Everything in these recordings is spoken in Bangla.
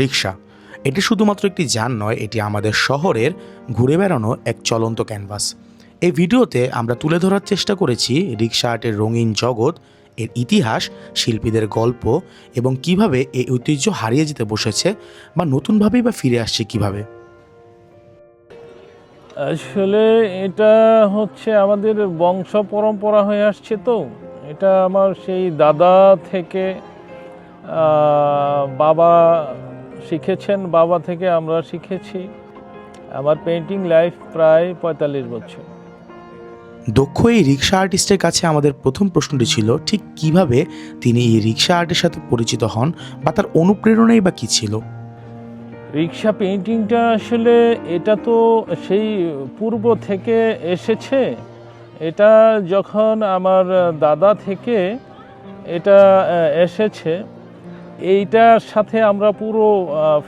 রিক্সা এটি শুধুমাত্র একটি যান নয়, এটি আমাদের শহরের ঘুরে বেড়ানো এক চলন্ত ক্যানভাস। এই ভিডিওতে আমরা তুলে ধরার চেষ্টা করেছি রিক্সা আর্টের রঙিন জগৎ, এর ইতিহাস, শিল্পীদের গল্প এবং কীভাবে এই ঐতিহ্য হারিয়ে যেতে বসেছে বা নতুনভাবেই বা ফিরে আসছে কীভাবে। আসলে এটা হচ্ছে আমাদের বংশ পরম্পরা হয়ে আসছে তো। এটা আমার সেই দাদা থেকে বাবা শিখেছেন বাবা থেকে আমরা শিখেছি। আমার পেন্টিং লাইফ প্রায় পঁয়তাল্লিশ বছর। দক্ষ এই রিক্সা আর্টিস্টের কাছে আমাদের প্রথম প্রশ্নটি ছিল ঠিক কীভাবে তিনি এই রিক্সা আর্টের সাথে পরিচিত হন বা তার অনুপ্রেরণাই বা কী ছিল? রিক্সা পেন্টিংটা আসলে এটা তো সেই পূর্ব থেকে এসেছে। এটা যখন আমার দাদা থেকে এটা এসেছে। এইটার সাথে আমরা পুরো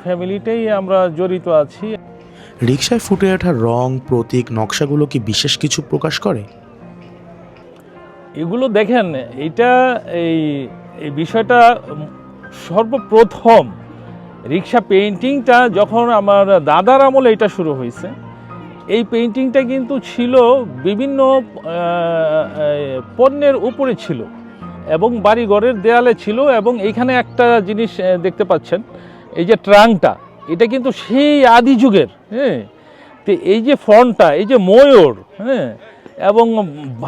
ফ্যামিলিটাই আমরা জড়িত আছি। রিক্সায় ফুটে ওঠা রং প্রতীক নকশাগুলো কি বিশেষ কিছু প্রকাশ করে? এগুলো দেখেন এটা এই এই বিষয়টা সর্বপ্রথম রিক্সা পেইন্টিংটা যখন আমার দাদার আমলে এটা শুরু হয়েছে এই পেইন্টিংটা কিন্তু ছিল বিভিন্ন পণ্যের উপরে ছিল। এবং বাড়িঘরের দেয়ালে ছিল এবং এইখানে একটা জিনিস দেখতে পাচ্ছেন। এই যে ট্রাংটা, এটা কিন্তু সেই আদি যুগের হ্যাঁ? তো এই যে ফন্টটা এই যে ময়ূর হ্যাঁ? এবং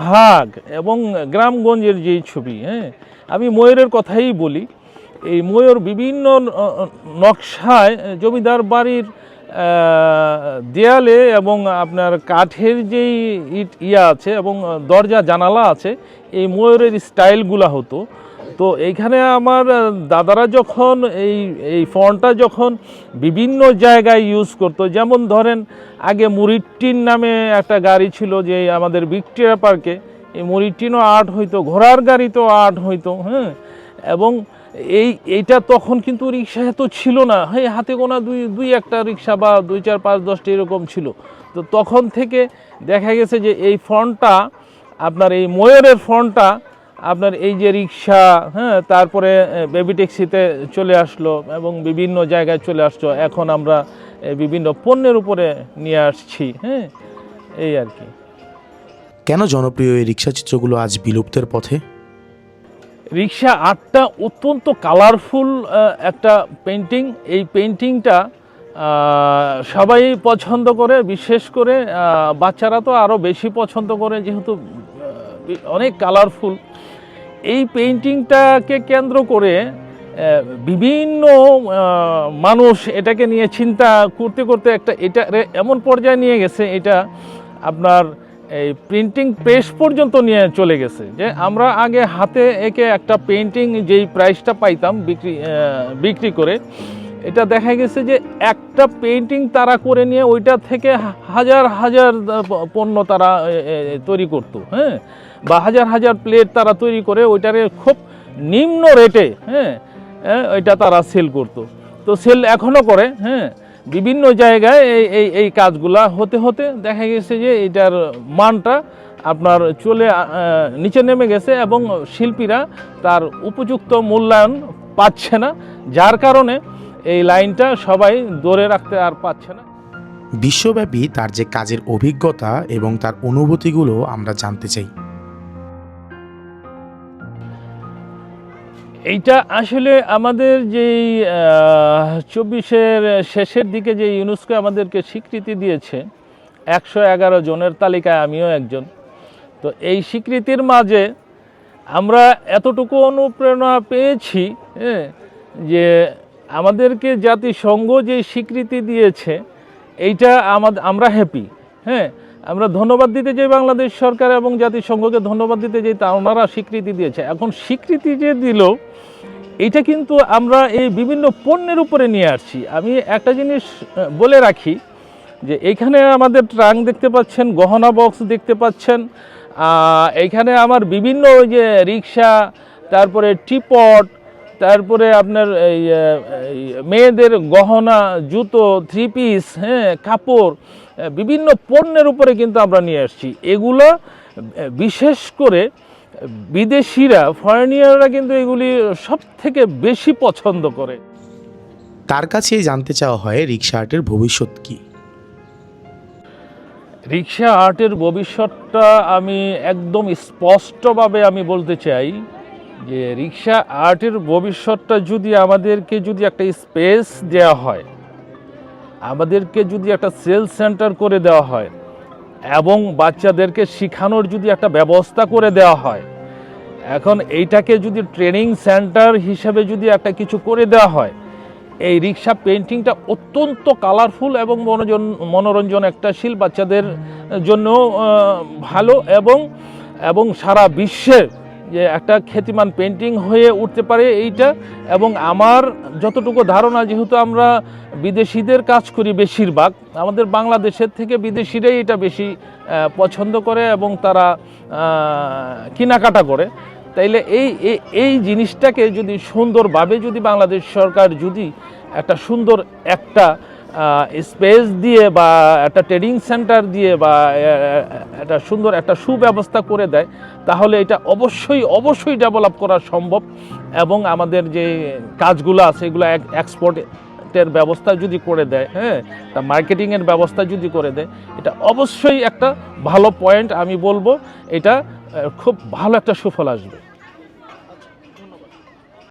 ভাগ, এবং গ্রামগঞ্জের যেই ছবি হ্যাঁ? আমি ময়ূরের কথাই বলি। এই ময়ূর বিভিন্ন নকশায়, জমিদার বাড়ির দেয়ালে এবং আপনার কাঠের যেই ইট ইয়া আছে এবং দরজা, জানালা আছে, এই ময়ূরের স্টাইলগুলা হতো। তো এইখানে আমার দাদারা যখন এই এই ফন্টটা যখন বিভিন্ন জায়গায় ইউজ করতো, যেমন ধরেন আগে মুরিট্টিন নামে একটা গাড়ি ছিল যে আমাদের ভিক্টোরিয়া পার্কে, এই মুরিট্টিনও আর্ট হইতো, ঘোড়ার গাড়িতেও আর্ট হইতো হ্যাঁ এবং এই, এইটা তখন কিন্তু রিক্সা এত ছিল না। হ্যাঁ হাতে গোনা দুই দুই একটা রিক্সা বা দুই, চার, পাঁচ, দশটা এরকম ছিল। তো তখন থেকে দেখা গেছে যে এই ফন্টটা আপনার এই ময়ূরের ফন্টটা আপনার এই যে রিক্সা হ্যাঁ তারপরে বেবি ট্যাক্সিতে চলে আসলো এবং বিভিন্ন জায়গায় চলে আসলো। এখন আমরা বিভিন্ন পণ্যের উপরে নিয়ে আসছি হ্যাঁ এই আর কি। কেন জনপ্রিয় এই রিক্সা চিত্রগুলো আজ বিলুপ্তের পথে? রিক্সা আর্টটা অত্যন্ত কালারফুল একটা পেন্টিং এই পেন্টিংটা সবাই পছন্দ করে, বিশেষ করে বাচ্চারা তো আরও বেশি পছন্দ করে যেহেতু অনেক কালারফুল এই পেন্টিংটাকে কেন্দ্র করে বিভিন্ন মানুষ এটাকে নিয়ে চিন্তা করতে করতে একটা, এটা এমন পর্যায়ে নিয়ে গেছে, এটা আপনার এই প্রিন্টিং প্রেস পর্যন্ত নিয়ে চলে গেছে। যে আমরা আগে হাতে একে একটা পেন্টিং যেই প্রাইসটা পাইতাম বিক্রি বিক্রি করে এটা দেখা গেছে যে একটা পেন্টিং তারা করে নিয়ে ওইটা থেকে হাজার হাজার পণ্য তারা তৈরি করতো হ্যাঁ? বা হাজার হাজার প্লেট তারা তৈরি করে ওইটারে খুব নিম্ন রেটে হ্যাঁ, ওইটা তারা সেল করতো। তো সেল এখনও করে হ্যাঁ? বিভিন্ন জায়গায় এই এই এই কাজগুলা হতে হতে দেখা গেছে যে এটার মানটা আপনার চলে নিচে নেমে গেছে এবং শিল্পীরা তার উপযুক্ত মূল্যায়ন পাচ্ছে না, যার কারণে এই লাইনটা সবাই ধরে রাখতে আর পাচ্ছে না। বিশ্বব্যাপী তার যে কাজের অভিজ্ঞতা এবং তার অনুভূতিগুলো আমরা জানতে চাই। এইটা আসলে আমাদের যেই চব্বিশের শেষের দিকে যে ইউনেস্কো আমাদেরকে স্বীকৃতি দিয়েছে একশো এগারো জনের তালিকায় আমিও একজন। তো এই স্বীকৃতির মাঝে আমরা এতটুকু অনুপ্রেরণা পেয়েছি হ্যাঁ, যে আমাদেরকে জাতিসংঘ যে স্বীকৃতি দিয়েছে এইটা আমাদের আমরা হ্যাপি হ্যাঁ। আমরা ধন্যবাদ দিতে চাই বাংলাদেশ সরকার এবং জাতিসংঘকে ধন্যবাদ দিতে চাই তা ওনারা স্বীকৃতি দিয়েছে। এখন স্বীকৃতি যে দিল এটা কিন্তু আমরা এই বিভিন্ন পণ্যের উপরে নিয়ে আসছি। আমি একটা জিনিস বলে রাখি যে এখানে আমাদের ট্রাঙ্ক দেখতে পাচ্ছেন, গহনা বক্স দেখতে পাচ্ছেন এখানে আমার বিভিন্ন ওই যে রিক্সা, তারপরে টিপট, তারপরে আপনার এই মেয়েদের গহনা, জুতো থ্রি পিস হ্যাঁ কাপড় বিভিন্ন পণ্যের উপরে কিন্তু আমরা নিয়ে আসছি। এগুলো বিশেষ করে বিদেশিরা ফরেনিয়াররা কিন্তু এগুলি সব থেকে বেশি পছন্দ করে। তার কাছেই জানতে চাওয়া হয় রিক্সা আর্টের ভবিষ্যৎ কী। রিক্সা আর্টের ভবিষ্যৎটা আমি একদম স্পষ্টভাবে আমি বলতে চাই যে রিক্সা আর্টের ভবিষ্যৎটা যদি আমাদেরকে যদি একটা স্পেস দেওয়া হয় আমাদেরকে যদি একটা সেল সেন্টার করে দেওয়া হয় এবং বাচ্চাদেরকে শিখানোর যদি একটা ব্যবস্থা করে দেওয়া হয়, এখন এইটাকে যদি ট্রেনিং সেন্টার হিসেবে যদি একটা কিছু করে দেওয়া হয়, এই রিক্সা পেন্টিংটা অত্যন্ত কালারফুল এবং মনোজন, মনোরঞ্জন একটা শিল বাচ্চাদের জন্য ভালো এবং এবং সারা বিশ্বের যে একটা খ্যাতিমান পেন্টিং হয়ে উঠতে পারে এইটা, এবং আমার যতটুকু ধারণা, যেহেতু আমরা বিদেশিদের কাজ করি বেশিরভাগ, আমাদের বাংলাদেশের থেকে বিদেশিরাই এটা বেশি পছন্দ করে এবং তারা কেনাকাটা করে। তাইলে এই, এই- জিনিসটাকে যদি সুন্দরভাবে যদি বাংলাদেশ সরকার যদি একটা সুন্দর একটা স্পেস দিয়ে বা একটা ট্রেডিং সেন্টার দিয়ে বা একটা সুন্দর একটা সুব্যবস্থা করে দেয়, তাহলে এটা অবশ্যই অবশ্যই ডেভেলপ করা সম্ভব এবং আমাদের যে কাজগুলো আছে, এগুলো এক্সপোর্টের ব্যবস্থা যদি করে দেয় হ্যাঁ তা মার্কেটিংয়ের ব্যবস্থা যদি করে দেয়, এটা অবশ্যই একটা ভালো পয়েন্ট আমি বলব, এটা খুব ভালো একটা সুফল আসবে।